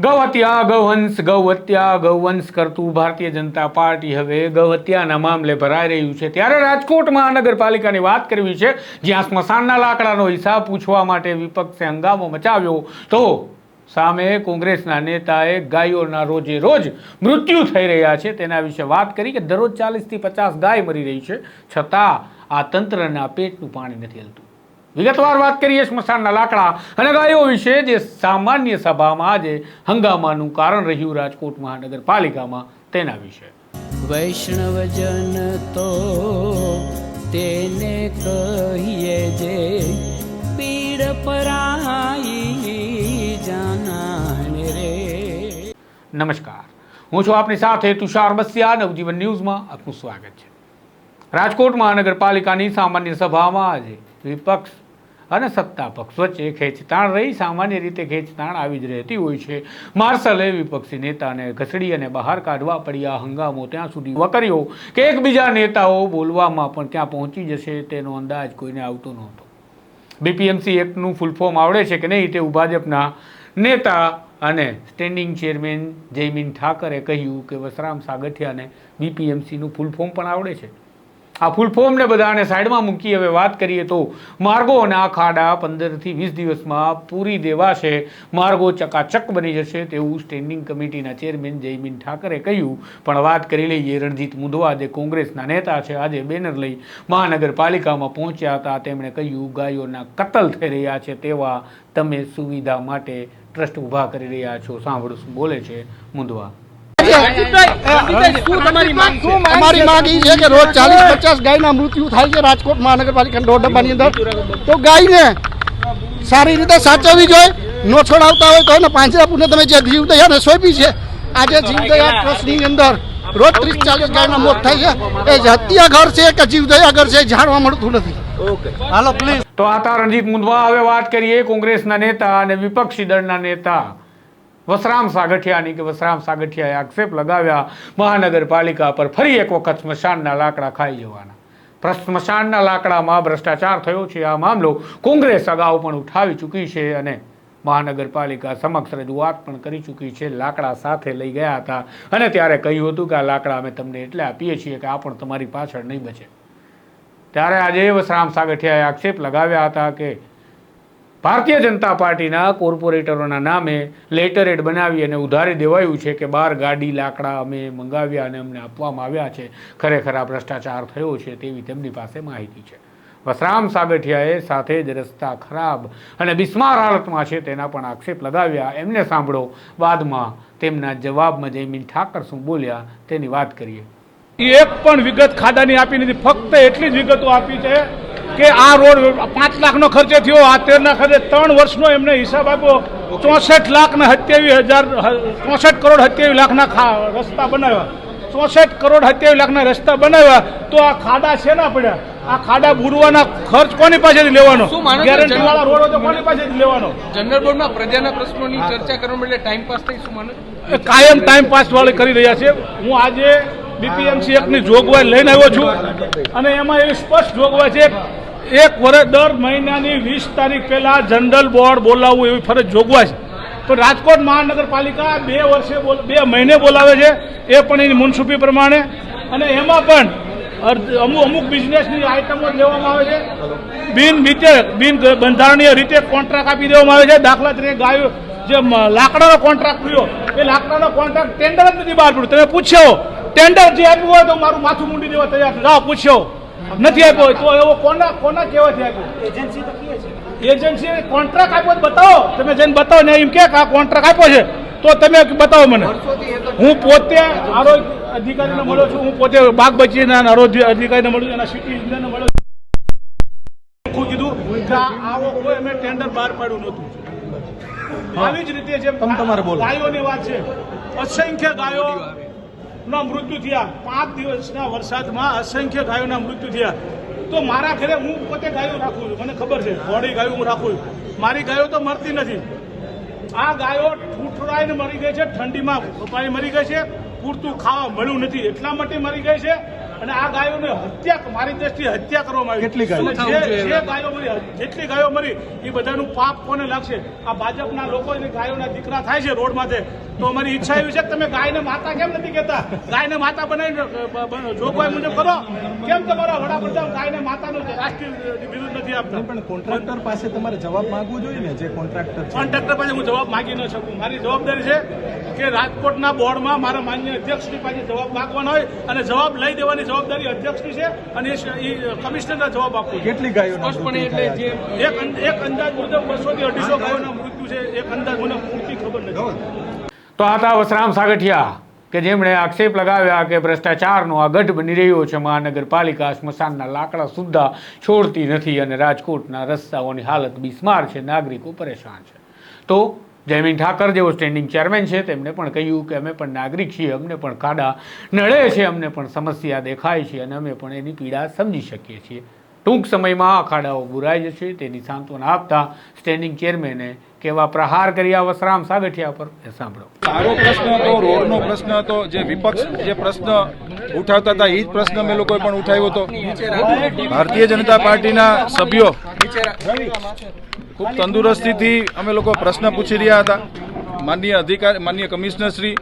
ગૌહત્યા, ગૌહંસ, ગૌહત્યા, ગૌવંશ કરતું ભારતીય જનતા પાર્ટી હવે ગૌહત્યાના મામલે ભરાઈ રહ્યું છે. ત્યારે રાજકોટ મહાનગરપાલિકાની વાત કરવી છે, જ્યાં સ્મશાનના લાકડાનો હિસાબ પૂછવા માટે વિપક્ષે હંગામો મચાવ્યો. તો સામે કોંગ્રેસના નેતાએ ગાયોના રોજે રોજ મૃત્યુ થઈ રહ્યા છે. તેના વિશે વાત કરી કે દરરોજ ચાલીસથી પચાસ ગાય મરી રહી છે. છતાં આ તંત્રના પેટનું પાણી નથી હલતું. વિગતવાર વાત કરીએ સ્મશાનના લાકડા અને ગાયો વિશે જે સામાન્ય સભામાં આજે હંગામાનું કારણ રહ્યું રાજકોટ મહાનગરપાલિકામાં તેના વિશે. વૈષ્ણવજન તો તેને કહીએ જે પીડ પરાઈ જાનાને રે. નમસ્કાર. હું છું આપની સાથે તુષાર બસિયા નવજીવન ન્યૂઝમાં આપનું સ્વાગત છે. રાજકોટ મહાનગરપાલિકાની સામાન્ય સભામાં આજે વિપક્ષ અને સત્તા પક્ષ વચ્ચે ખેંચતાણ રહી, સામાન્ય રીતે ખેંચતાણ આવી જ રહેતી હોય છે. માર્શલે વિપક્ષી નેતાને ઘસડી અને બહાર કાઢવા પડ્યા હંગામો ત્યાં સુધી વકર્યો કે એકબીજા નેતાઓ બોલવામાં પણ ત્યાં પહોંચી જશે તેનો અંદાજ કોઈને આવતો નહોતો. બીપીએમસી એક્ટનું ફૂલ ફોર્મ આવડે છે કે નહીં તેવું ભાજપના નેતા અને સ્ટેન્ડિંગ ચેરમેન જયમીન ઠાકરે કહ્યું કે વસરામ સાગઠિયાને બીપીએમસીનું ફૂલ ફોર્મ પણ આવડે છે. આ ફૂલ ફોર્મને બધાને સાઈડમાં મૂકી હવે વાત કરીએ તો માર્ગો અને આ ખાડા પંદરથી વીસ દિવસમાં પૂરી દેવાશે. માર્ગો ચકાચક બની જશે તેવું સ્ટેન્ડિંગ કમિટીના ચેરમેન જયમીન ઠાકરે કહ્યું. પણ વાત કરી લઈએ રણજીત મુંદવા જે કોંગ્રેસના નેતા છે. આજે બેનર લઈ મહાનગરપાલિકામાં પહોંચ્યા હતા. તેમણે કહ્યું, ગાયોના કતલ થઈ રહ્યા છે તેવા તમે સુવિધા માટે ટ્રસ્ટ ઊભા કરી રહ્યા છો. સાંભળું બોલે છે મુંદવા અમારી માંગ એ છે કે રોજ ચાલીસ પચાસ ગાયના મૃત્યુ થાય છે રાજકોટ મહાનગરપાલિકા દોઢ ડબ્બાની અંદર. તો ગાયને સારી રીતે સાચવવી જોઈએ, નો છોડાવતા હોય તો એને પાંજરાપુરને તમે જે જીવદયાને સોંપી છે, આજે જીવદયા ટ્રસ્ટની અંદર રોજ ત્રીસ ચાલીસ ગાયના મોત થાય છે. એ હત્યા ઘર છે કે જીવદયા ઘર છે જાણવા મળતું નથી. હાલો પ્લીઝ તો આ હતા રણજીત મુંદવા હવે વાત કરીએ કોંગ્રેસના નેતા અને વિપક્ષી દળના નેતા. વસરામ સાગઠિયાની કે વસરામ સાગઠિયાએ આક્ષેપ લગાવ્યા, મહાનગરપાલિકા પર ફરી એક વખત સ્મશાનના લાકડા ખાઈ જવાના. સ્મશાનના લાકડામાં ભ્રષ્ટાચાર થયો છે. આ મામલો કોંગ્રેસ અગાઉ પણ ઉઠાવી ચૂકી છે અને મહાનગરપાલિકા સમક્ષ રજૂઆત પણ કરી ચૂકી છે. લાકડા સાથે લઈ ગયા હતા અને ત્યારે કહ્યું હતું કે આ લાકડા અમે તમને એટલે આપીએ છીએ કે આ પણ તમારી પાછળ નહીં બચે. ત્યારે આજે વસરામ સાગઠિયાએ આક્ષેપ લગાવ્યા હતા કે ભારતીય જનતા પાર્ટીના કોર્પોરેટરોના નામે લેટરેડ બનાવી અને ઉધારી દેવાયું છે કે બાર ગાડી, લાકડા અમે મંગાવ્યા અને અમને આપવામાં આવ્યા છે. ખરેખર આ ભ્રષ્ટાચાર થયો છે તેવી તેમની પાસે માહિતી છે. વસરામ સાગઠિયાએ સાથે જ રસ્તા ખરાબ અને બિસ્માર હાલતમાં છે તેના પણ આક્ષેપ લગાવ્યા. એમને સાંભળો. બાદમાં તેમના જવાબમાં જયમીન ઠાકર શું બોલ્યા તેની વાત કરીએ. એક પણ વિગત ખાડાની આપી નથી. ફક્ત એટલી જ વિગતો આપી છે કે આ રોડ પાંચ લાખનો ખર્ચે થયો આ તેરના ખર્ચે ત્રણ વર્ષનો એમને હિસાબ આપ્યો. ચોસઠ લાખના સત્યાવીસ હજાર ચોસઠ કરોડ સત્યાવીસ લાખના રસ્તા બનાવ્યા. ચોસઠ કરોડ સત્યાવીસ લાખના રસ્તા બનાવ્યા તો આ ખાડા શેના પડ્યા? આ ખાડા બુરવાના ખર્ચ કોની પાસેથી લેવાનો? ગેરંટી વાળા રોડ હોય તો કોની પાસેથી લેવાનો? જનરલ બોર્ડમાં પ્રજાના પ્રશ્નોની ચર્ચા કરવા માટે ટાઈમ પાસ થઈ શું માનો કાયમ ટાઈમ પાસ વાળી કરી રહ્યા છે. હું આજે બીપીએમસી એકની જોગવાઈ લઈને આવ્યો છું. અને એમાં એવી સ્પષ્ટ જોગવાઈ છે, એક વર્ષ દર મહિનાની વીસ તારીખ પહેલા જનરલ બોર્ડ બોલાવવું એવી ફરજ જોગવાઈ છે. તો રાજકોટ મહાનગરપાલિકા બે વર્ષે બે મહિને બોલાવે છે, એ પણ એની મુનસુફી પ્રમાણે. અને એમાં પણ અમુક અમુક બિઝનેસની આઇટમો લેવામાં આવે છે. બિન રીતે બિન બંધારણીય રીતે કોન્ટ્રાક્ટ આપી દેવામાં આવે છે. દાખલા તરીકે ગાયો, જે લાકડાનો કોન્ટ્રાક્ટ થયો, એ લાકડાનો કોન્ટ્રાક્ટ ટેન્ડર જ નથી બહાર પડ્યું. તમે પૂછ્યો ટેન્ડર જે આપ્યું હોય તો મારું માથું મૂંડી દેવા તૈયાર છે. જાઓ પૂછ્યો. નથી આપ્યો તો એવો કોના કોના કહેવાથી આપ્યો? એજન્સી તો એજન્સી કોન્ટ્રાક્ટ આપ્યો તો બતાવો. તમે જઈને બતાવો ને એમ કે આ કોન્ટ્રાક્ટ આપ્યો છે. તો તમે બતાવો મને. હું પોતે આરોગ્ય અધિકારીને મળ્યો છું. હું પોતે બાગ બચીના આરોગ્ય અધિકારીને મળ્યો છું. એના સિટી ઇન્જિનિયરને મળ્યો છું. કીધું કે આવો કોઈ અમે ટેન્ડર બહાર પાડ્યું નહોતું. આવી જ રીતે જેમ ગાયોની વાત છે. અસંખ્ય ગાયો ના મૃત્યુ થયા. પાંચ દિવસના વરસાદમાં અસંખ્ય ગાયોના મૃત્યુ થયા. તો મારા ઘરે હું પોતે ગાયો રાખું છું મને ખબર છે. ઘોડી ગાયો હું રાખું છું. મારી ગાયો તો મરતી નથી. આ ગાયો ઠૂઠરાઈને મરી ગઈ છે ઠંડીમાં પાણી મરી ગઈ છે. પૂરતું ખાવા મળ્યું નથી એટલા માટે મરી ગઈ છે. અને આ ગાયોને હત્યા મારી દ્રષ્ટિએ હત્યા કરવામાં આવી. કેટલી જે ગાયો મરી જેટલી ગાયો મરી એ બધાનું પાપ કોને લાગશે? આ ભાજપના લોકો ગાયોના દીકરા થાય છે રોડ માથે. તો અમારી ઈચ્છા એવી છે કે તમે ગાયને માતા કેમ નથી કહેતા? ગાયને માતા બનાવીને જોગવાઈ મુજબ કરો. કેમ તમારા વડાપ્રધાન ગાયને માતાનું રાષ્ટ્રીય વિરુદ્ધ નથી આપતા? પણ કોન્ટ્રાક્ટર પાસે તમારે જવાબ માંગવો જોઈએ ને જે કોન્ટ્રાક્ટર છે. કોન્ટ્રાક્ટર પાસે હું જવાબ માંગી ન શકું. મારી જવાબદારી છે કે રાજકોટના બોર્ડમાં મારા માન્ય અધ્યક્ષની પાસે જવાબ માંગવાનો હોય અને જવાબ લઈ દેવાની જવાબદારી અધ્યક્ષની છે અને એ એ કમિશનરને જવાબ આપવો કેટલી ગાયો એટલે જે એક એક અંદાજ મુજબ બસો થી અઢીસો ગાયોના મૃત્યુ છે એક અંદાજ મને પૂરતી ખબર નથી. તો આ હતા વસરામ સાગઠિયા કે જેમણે આક્ષેપ લગાવ્યા કે ભ્રષ્ટાચારનો આ ગઢ બની રહ્યો છે, મહાનગરપાલિકા સ્મશાનના લાકડા સુદ્ધા છોડતી નથી અને રાજકોટના રસ્તાઓની હાલત બિસ્માર છે, નાગરિકો પરેશાન છે. તો જયમીન ઠાકર જેઓ સ્ટેન્ડિંગ ચેરમેન છે, તેમણે પણ કહ્યું કે અમે પણ નાગરિક છીએ, અમને પણ ખાડા નડે છે, અમને પણ સમસ્યા દેખાય છે અને અમે પણ એની પીડા સમજી શકીએ છીએ. ટૂંક સમયમાં અખાડાઓ ખાડાઓ બુરાઈ જશે, તેની સાંત્વના આપતા સ્ટેન્ડિંગ ચેરમેને કેવા પ્રહાર કર્યા વસરામ સાગઠિયા પર? એ સાંભળો. મારો પ્રશ્ન હતો, રોડનો પ્રશ્ન હતો, જે વિપક્ષ જે પ્રશ્ન ઉઠાવતા હતા એ જ પ્રશ્ન અમે લોકોએ પણ ઉઠાવ્યો હતો. ભારતીય જનતા પાર્ટીના સભ્યો ખૂબ તંદુરસ્તીથી અમે લોકો પ્રશ્ન પૂછી રહ્યા હતા. માનનીય અધિકાર માન્ય કમિશનરશ્રી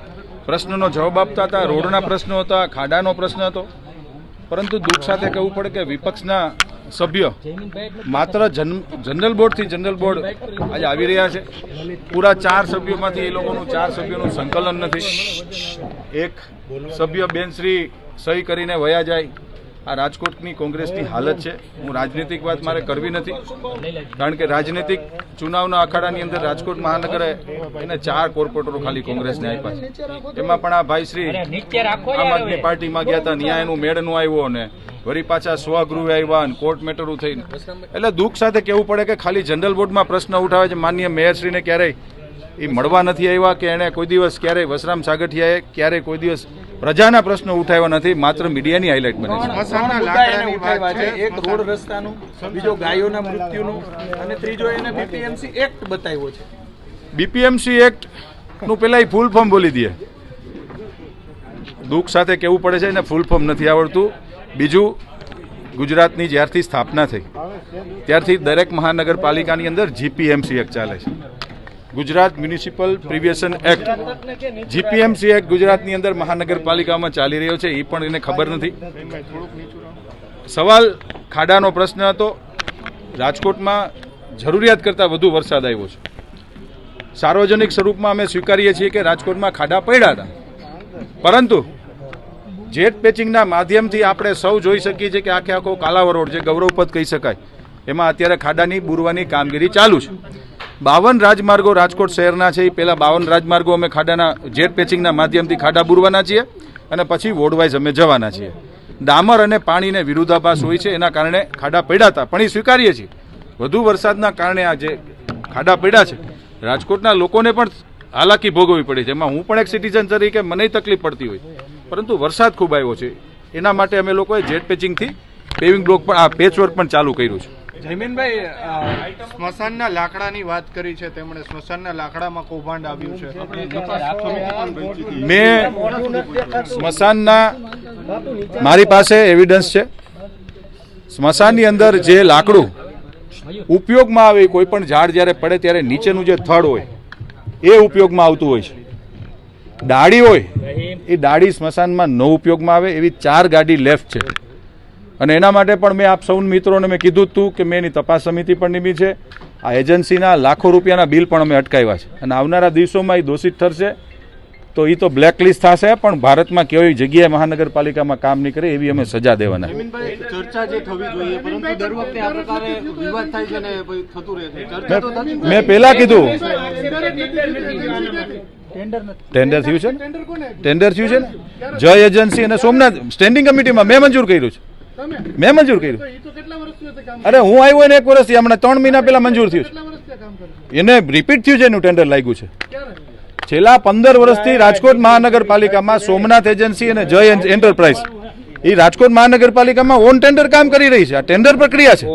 પ્રશ્નનો જવાબ આપતા હતા, રોડના પ્રશ્નો હતા, ખાડાનો પ્રશ્ન હતો. પરંતુ દુઃખ સાથે કહેવું પડે કે વિપક્ષના સભ્ય, માત્ર જન- જનરલ બોર્ડથી જનરલ બોર્ડ આજે આવી રહ્યા છે. પૂરા ચાર સભ્યોમાંથી એ લોકોનું ચાર સભ્યોનું સંકલન નથી. એક સભ્ય બેનશ્રી સહી કરીને વયા જાય. આ રાજકોટની કોંગ્રેસની હાલત છે. હું રાજનીતિક વાત મારે કરવી નથી. કારણ કે રાજનીતિક ચુનાવના અખાડાની અંદર રાજકોટ મહાનગરે એને ચાર કોર્પોરેટરો ખાલી કોંગ્રેસને આપ્યા છે. એમાં પણ આ ભાઈ શ્રી આમ આદમી પાર્ટીમાં ગયા હતા ન્યાય એનું મેળનું આવ્યો ને વળી પાછા સ્વગૃહ આવ્યા અને કોર્ટ મેટરું થઈને. એટલે દુઃખ સાથે કહેવું પડે કે ખાલી જનરલ બોર્ડમાં પ્રશ્ન ઉઠાવે છે. માન્ય મેયરશ્રીને ક્યારેય એ મળવા નથી આવ્યા કે એણે કોઈ દિવસ ક્યારેય વસરામ સાગઠિયાએ ક્યારેય કોઈ દિવસ પ્રજાના પ્રશ્નો ઉઠાવ્યા નથી માત્ર મીડિયાની હાઇલાઇટ બને છે. એક રોડ રસ્તાનું બીજો ગાયોના મૃત્યુનું અને ત્રીજો એને બીપીએમસી એક્ટ બતાવ્યો છે. બીપીએમસી એક્ટનું પેલા ફૂલ ફોર્મ બોલી દે દુઃખ સાથે કેવું પડે છે એને ફૂલ ફોર્મ નથી આવડતું. બીજું ગુજરાતની જ્યારથી સ્થાપના થઈ ત્યારથી દરેક મહાનગરપાલિકાની અંદર જીપીએમસી એક્ટ ચાલે છે. ગુજરાત મ્યુનિસિપલ પ્રિવિએશન એક્ટ, જીપીએમસી એક્ટ ગુજરાતની અંદર મહાનગરપાલિકામાં ચાલી રહ્યો છે, એ પણ એને ખબર નથી. સવાલ ખાડાનો પ્રશ્ન હતો. રાજકોટમાં જરૂરિયાત કરતાં વધુ વરસાદ આવ્યો છે. સાર્વજનિક સ્વરૂપમાં અમે સ્વીકારીએ છીએ કે રાજકોટમાં ખાડા પડ્યા હતા. પરંતુ જેટ પેચિંગના માધ્યમથી આપણે સૌ જોઈ શકીએ છીએ કે આખે આખો કાલાવરોડ જે ગૌરવપદ કહી શકાય. એમાં અત્યારે ખાડાની, બુરવાની કામગીરી ચાલુ છે. બાવન રાજમાર્ગો રાજકોટ શહેરના છે. એ પહેલાં બાવન રાજમાર્ગો અમે ખાડાના જેટ પેચિંગના માધ્યમથી ખાડા બુરવાના છીએ અને પછી વોર્ડવાઇઝ અમે જવાના છીએ. ડામર અને પાણીને વિરુદ્ધાભાસ હોય છે. એના કારણે ખાડા પડ્યા હતા. પણ એ સ્વીકારીએ છીએ. વધુ વરસાદના કારણે આ જે ખાડા પડ્યા છે, રાજકોટના લોકોને પણ હાલાકી ભોગવવી પડી છે. એમાં હું પણ એક સિટીઝન તરીકે મને તકલીફ પડતી હોય. પરંતુ વરસાદ ખૂબ આવ્યો છે. એના માટે અમે લોકોએ જેટ પેચિંગથી પેવિંગ બ્લોક પણ, આ પેચવર્ક પણ ચાલુ કર્યું છે. જયમીનભાઈ સ્મશાનના લાકડાની વાત કરી છે તેમણે. સ્મશાનના લાકડામાં કૌભાંડ આવ્યું છે. મેં સ્મશાનના મારી પાસે એવિડન્સ છે. સ્મશાનની અંદર જે લાકડું ઉપયોગમાં આવે કોઈ પણ ઝાડ જ્યારે પડે ત્યારે નીચેનું જે થડ હોય એ ઉપયોગમાં આવતું હોય છે. ડાળી હોય એ ડાળી સ્મશાનમાં ન ઉપયોગમાં આવે એવી ચાર ગાડી લેફ્ટ છે. અને એના માટે પણ મેં આપ સૌ મિત્રોને મેં કીધું હતું કે મેં એની તપાસ સમિતિ પણ નિમી છે. આ એજન્સીના લાખો રૂપિયાના બિલ પણ અમે અટકાવ્યા છે. અને આવનારા દિવસોમાં એ દોષિત ઠરશે તો એ તો બ્લેકલિસ્ટ થશે પણ ભારતમાં કેવી જગ્યાએ મહાનગરપાલિકામાં કામ નહીં કરે એવી અમે સજા દેવાના ચર્ચા જે થવી જોઈએ પરંતુ દર વખતે આ પ્રકારે વિવાદ થાય છે ને પછી થતું રહે છે. ચર્ચા તો થતી મેં- પહેલા કીધું. ટેન્ડર થયું છે ટેન્ડર થયું છે ને? જય એજન્સી અને સોમનાથ. સ્ટેન્ડિંગ કમિટીમાં મેં મંજૂર કર્યું છે. મેં મંજૂર કર્યું. અરે હું આવ્યો એને એક વર્ષથી હમણાં ત્રણ મહિના પહેલા મંજૂર થયું છે. એને રિપીટ થયું છે એનું ટેન્ડર લાગ્યું છે. છેલ્લા પંદર વર્ષથી રાજકોટ મહાનગરપાલિકામાં સોમનાથ એજન્સી અને જય એન્ટરપ્રાઇઝ એ રાજકોટ મહાનગરપાલિકામાં ઓન ટેન્ડર કામ કરી રહી છે. આ ટેન્ડર પ્રક્રિયા છે.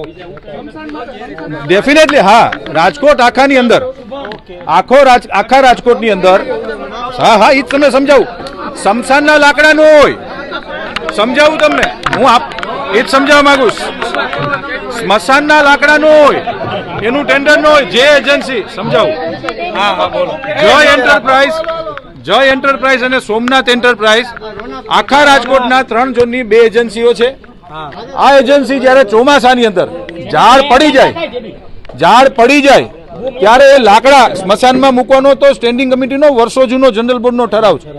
ડેફિનેટલી હા. રાજકોટ આખાની અંદર. આખો આખા રાજકોટની અંદર. હા હા એ જ તમને સમજાવું. સમસાનના લાકડા નો હોય. સમજાવું તમને. હું આપ એ જ સમજાવવા માંગુ. સ્મશાનના લાકડા નો હોય એનું ટેન્ડર ન હોય જે એજન્સી સમજાવું? હા હા બોલો. જય એન્ટરપ્રાઇઝ જય એન્ટરપ્રાઇઝ અને સોમનાથ એન્ટરપ્રાઇઝ. આખા રાજકોટના ત્રણ ઝોનની બે એજન્સીઓ છે. આ એજન્સી જ્યારે ચોમાસાની અંદર ઝાડ પડી જાય ઝાડ પડી જાય ત્યારે એ લાકડા સ્મશાનમાં મૂકવાનો તો સ્ટેન્ડિંગ કમિટીનો વર્ષો જૂનો જનરલ બોર્ડનો ઠરાવ છે.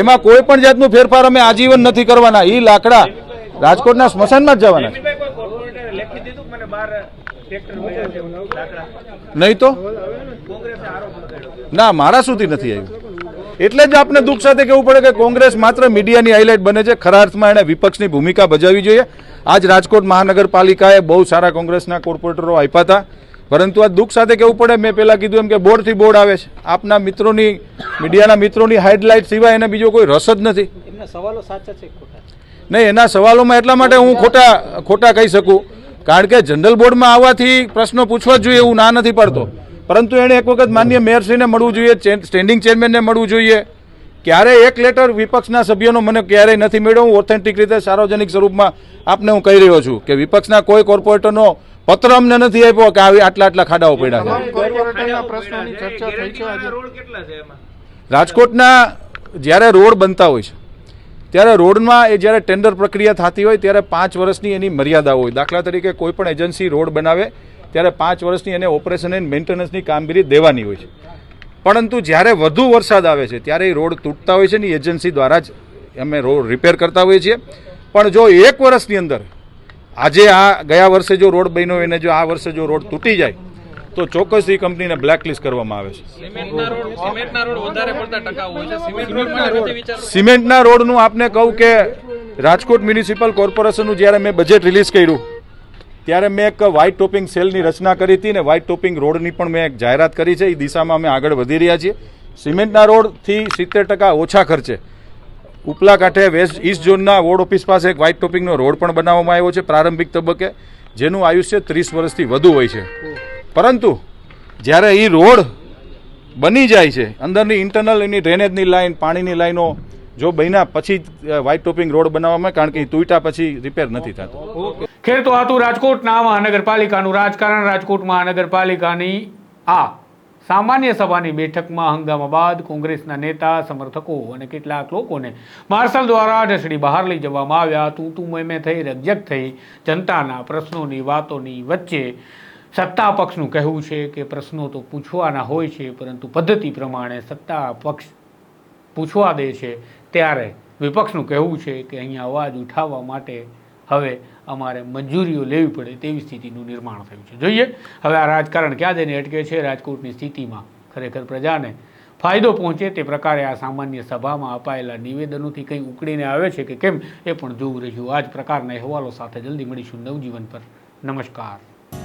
એમાં કોઈ પણ જાતનું ફેરફાર અમે આજીવન નથી કરવાના. એ લાકડા રાજકોટના સ્મશાનમાં જ જવાના નહીં તો? ના મારા સુધી નથી આવ્યું. એટલે જ આપને દુઃખ સાથે કહેવું પડે કે કોંગ્રેસ માત્ર મીડિયાની હાઇલાઇટ બને છે. ખરા અર્થમાં એણે વિપક્ષની ભૂમિકા ભજવવી જોઈએ. આજ રાજકોટ મહાનગરપાલિકાએ બહુ સારા કોંગ્રેસના કોર્પોરેટરો આપ્યા હતા. પરંતુ આ દુઃખ સાથે કહેવું પડે મેં પહેલાં કીધું એમ કે બોર્ડથી બોર્ડ આવે છે. આપના મિત્રોની મીડિયાના મિત્રોની હાઇડલાઇટ સિવાય એને બીજો કોઈ રસ જ નથી. નહીં એના સવાલોમાં એટલા માટે હું ખોટા ખોટા કહી શકું. કારણ કે જનરલ બોર્ડમાં આવવાથી પ્રશ્નો પૂછવા જ જોઈએ એવું ના નથી પડતો. પરંતુ એણે એક વખત માન્ય મેયરશ્રીને મળવું જોઈએ સ્ટેન્ડિંગ ચેરમેનને મળવું જોઈએ. ક્યારેય એક લેટર વિપક્ષના સભ્યોનો મને ક્યારેય નથી મળ્યો. હું ઓથેન્ટિક રીતે સાર્વજનિક સ્વરૂપમાં આપને હું કહી રહ્યો છું કે વિપક્ષના કોઈ કોર્પોરેટરનો પત્ર અમને નથી આપ્યો કે આવી આટલા આટલા ખાડાઓ પડ્યા છે. કોર્પોરેટરના પ્રશ્નોની ચર્ચા થઈ છે આજે. રાજકોટના જ્યારે રોડ બનતા હોય છે ત્યારે રોડમાં એ જ્યારે ટેન્ડર પ્રક્રિયા થતી હોય ત્યારે પાંચ વર્ષની એની મર્યાદા હોય. દાખલા તરીકે કોઈ પણ એજન્સી રોડ બનાવે ત્યારે પાંચ વર્ષની એને ઓપરેશન એન્ડ મેન્ટેનન્સની કામગીરી દેવાની હોય છે. પરંતુ જ્યારે વધુ વરસાદ આવે છે, ત્યારે એ રોડ તૂટતા હોય છે ને એજન્સી દ્વારા જ અમે રોડ રિપેર કરતા હોઈએ છીએ. પણ જો એક વર્ષની અંદર આજે આ ગયા વર્ષે જો રોડ બન્યો અને જો આ વર્ષે જો રોડ તૂટી જાય તો ચોક્કસ એ કંપનીને બ્લેકલિસ્ટ કરવામાં આવે છે. સિમેન્ટના રોડનું આપને કહું કે રાજકોટ મ્યુનિસિપલ કોર્પોરેશનનું જ્યારે મેં બજેટ રિલીઝ કર્યું ત્યારે મેં એક વ્હાઇટ ટોપિંગ સેલની રચના કરી હતી ને વ્હાઇટ ટોપિંગ રોડની પણ મેં એક જાહેરાત કરી છે. એ દિશામાં અમે આગળ વધી રહ્યા છીએ. સિમેન્ટના રોડથી સિત્તેર ટકા ઓછા ખર્ચે. ઉપલા કાંઠે વેસ્ટ ઇસ્ટ ઝોનના વોર્ડ ઓફિસ પાસે એક વ્હાઇટ ટોપિંગનો રોડ પણ બનાવવામાં આવ્યો છે પ્રારંભિક તબક્કે જેનું આયુષ્ય ત્રીસ વર્ષથી વધુ હોય છે. પરંતુ જ્યારે એ રોડ બની જાય છે, અંદરની ઇન્ટરનલ એની ડ્રેનેજની લાઈન પાણીની લાઈનો જો બન્યા પછી વ્હાઇટ ટોપિંગ રોડ બનાવવામાં, કારણ કે તૂટ્યા પછી રિપેર નથી થતો. ખેર તો હતું રાજકોટના મહાનગરપાલિકાનું રાજકારણ, રાજકોટ મહાનગરપાલિકાની આ સામાન્ય સભાની બેઠકમાં હંગામા બાદ કોંગ્રેસના નેતા, સમર્થકો અને કેટલાક લોકોને માર્શલ દ્વારા ઢસડી બહાર લઈ જવામાં આવ્યા. તું તું મેં થઈ રકઝક થઈ જનતાના પ્રશ્નોની વાતોની વચ્ચે સત્તા પક્ષનું કહેવું છે કે પ્રશ્નો તો પૂછવાના હોય છે, પરંતુ પદ્ધતિ પ્રમાણે સત્તા પક્ષ પૂછવા દે છે, ત્યારે વિપક્ષનું કહેવું છે કે અહીંયા અવાજ ઉઠાવવા માટે હવે અમારે મંજૂરીઓ લેવી પડે તેવી સ્થિતિનું નિર્માણ થયું છે. જોઈએ, હવે આ રાજકારણ ક્યાં જઈને અટકે છે, રાજકોટની સ્થિતિમાં ખરેખર પ્રજાને ફાયદો પહોંચે તે પ્રકારે આ સામાન્ય સભામાં અપાયેલા નિવેદનોથી કંઈ ઉકળીને આવે છે કે કેમ, એ પણ જોવું રહ્યું. આ જ પ્રકારના અહેવાલો સાથે જલ્દી મળીશું નવજીવન પર. નમસ્કાર.